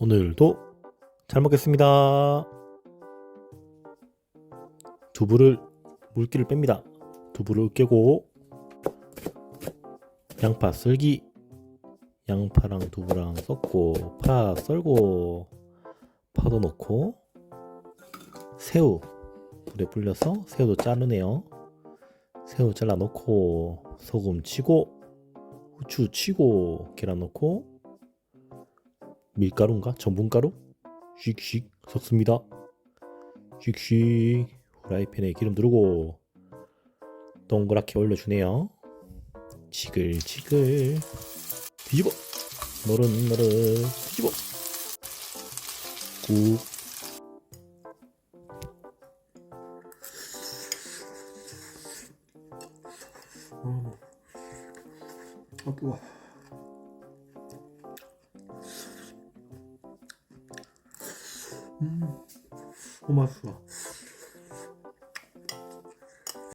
오늘도 잘 먹겠습니다. 두부를 물기를 뺍니다. 두부를 깨고 양파 썰기 양파랑 두부랑 섞고 파 썰고 파도 넣고 새우 불에 불려서 새우도 자르네요. 새우 잘라 넣고 소금 치고 후추 치고 계란 넣고 밀가루인가 전분가루 씩씩 섞습니다. 씩씩 후라이팬에 기름 두르고 동그랗게 올려주네요. 지글지글 뒤집어 노릇노릇 뒤집어 꾹아 뜨거. 음, 어 맛있어.